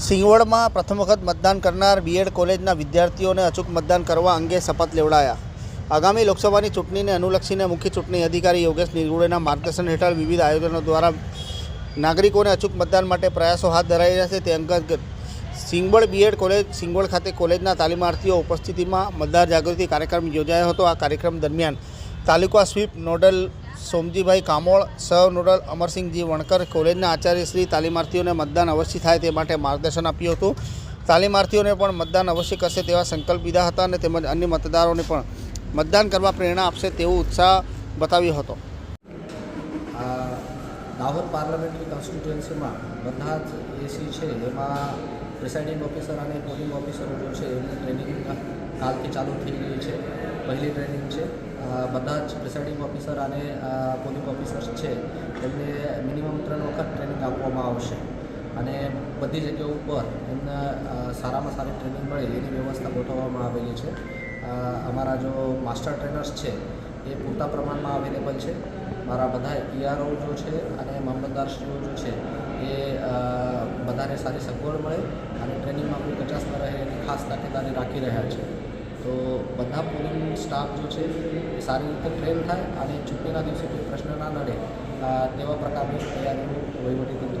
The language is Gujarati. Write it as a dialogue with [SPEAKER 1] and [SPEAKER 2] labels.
[SPEAKER 1] સિંગવડમાં પ્રથમ વખત મતદાન કરનાર બીએડ કોલેજના વિદ્યાર્થીઓને અચૂક મતદાન કરવા અંગે શપથ લેવડાયા. આગામી લોકસભાની ચૂંટણીને અનુલક્ષીને મુખ્ય ચૂંટણી અધિકારી યોગેશ નિગુડેના માર્ગદર્શન હેઠળ વિવિધ આયોજનો દ્વારા નાગરિકોને અચૂક મતદાન માટે પ્રયાસો હાથ ધરાઈ રહ્યા છે. તે અંતર્ગત સિંગવડ બીએડ કોલેજ, સિંગવડ ખાતે કોલેજના તાલીમાર્થીઓ ઉપસ્થિતિમાં મતદાર જાગૃતિ કાર્યક્રમ યોજાયો હતો. આ કાર્યક્રમ દરમિયાન તાલુકા સ્વીપ નોડલ સોમજીભાઈ કામોળ, સહ નોડલ અમરસિંહજી વણકર કોલેજના આચાર્યશ્રી તાલીમાર્થીઓને મતદાન અવશ્ય થાય તે માટે માર્ગદર્શન આપ્યું હતું. તાલીમાર્થીઓને પણ મતદાન અવશ્ય કરશે તેવા સંકલ્પ લીધા હતા અને તેમજ અન્ય મતદારોને પણ મતદાન કરવા પ્રેરણા આપશે તેવો ઉત્સાહ બતાવ્યો હતો.
[SPEAKER 2] દાહોદ પાર્લામેન્ટરી કોન્સ્ટિટ્યુએન્સીમાં બધા જ એસી છે એમાં પ્રિસાઇડિંગ ઓફિસર અને પોલિંગ ઓફિસરો જો છે, એમની ટ્રેનિંગ કાલથી ચાલુ થઈ ગઈ છે. પહેલી ટ્રેનિંગ છે. બધા જ પ્રિસાઇડિંગ ઓફિસર અને પોલિંગ ઓફિસર્સ છે એમને મિનિમમ ત્રણ વખત ટ્રેનિંગ આપવામાં આવશે. અને બધી જગ્યાઓ ઉપર એમને સારામાં સારી ટ્રેનિંગ મળે એની વ્યવસ્થા ગોઠવવામાં આવેલી છે. અમારા જો માસ્ટર ટ્રેનર્સ છે, એ પૂરતા પ્રમાણમાં અવેલેબલ છે. મારા બધા ઈઆરઓ જો છે અને મામલતદારશ્રીઓ જો છે, એ બધાને સારી સગવડ મળે અને ટ્રેનિંગમાં કોઈ કચાસ ન રહે એની ખાસ તકેદારી રાખી રહ્યા છે. તો બધા પોલિંગ સ્ટાફ જો છે, એ સારી રીતે ટ્રેન થાય અને ચૂંટણીના દિવસે કોઈ પ્રશ્ન ના નડે તેવા પ્રકારની તૈયારીઓ વહીવટીતંત્ર